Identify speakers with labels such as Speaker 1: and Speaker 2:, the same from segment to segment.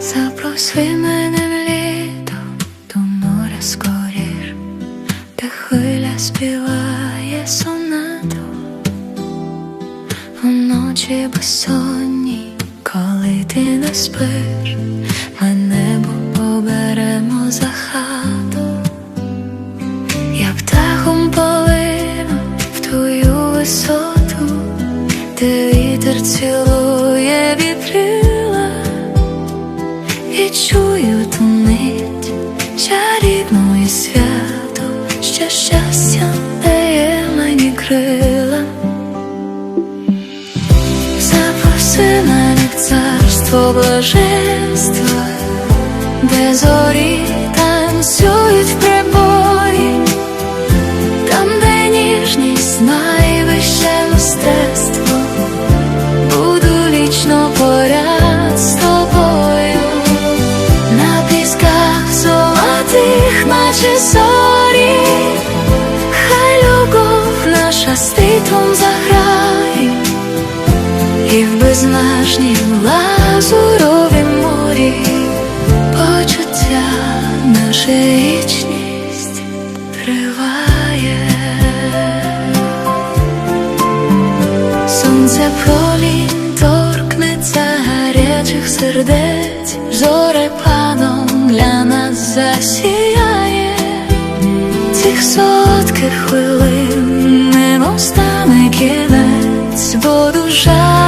Speaker 1: Запроси мене в літо до моря скоріш, де хвиля співає сонату. Вночі безсонні, коли ти не спиш, ми небо поберемо за хату, я птахом полину в твою висоту, де вітер цілує і чую ту мить чарівну і святу, що щастя дає мені крила. Запроси мене царство блаженства, де зорі танцюють в прибої, там, де ніжність найвище мистецтво, наче зорі, хай любов наша світом заграє. І в безмежнім лазуровім морі почуття наша вічність триває. Сонце пролінь торкнеться гарячих сердець, зоре падом для нас засіяє цих сотких хвилин немов стане кінець, бо душа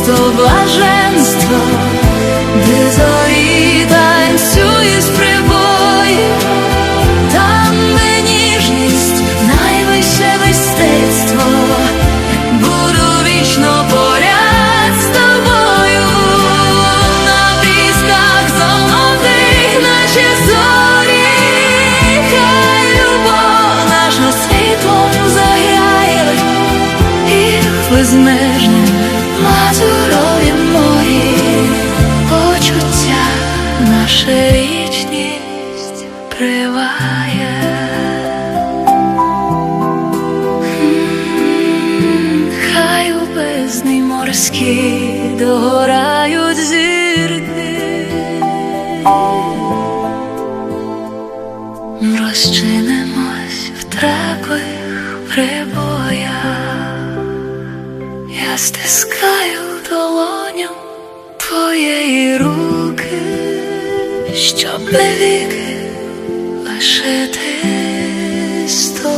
Speaker 1: в царство блаженства, де зорі танцює з прибої, там де ніжність, найвище мистецтво, буду вічно поряд з тобою, на пісках золотих, наче зорі, хай любов наша світлом заграє, і в наша вічність приває. Хай у бездні морські догорають зірки, розчинимось в треплих прибоях, я стискаю долоню твоєї руки, щоб навіки лишитись з тобою.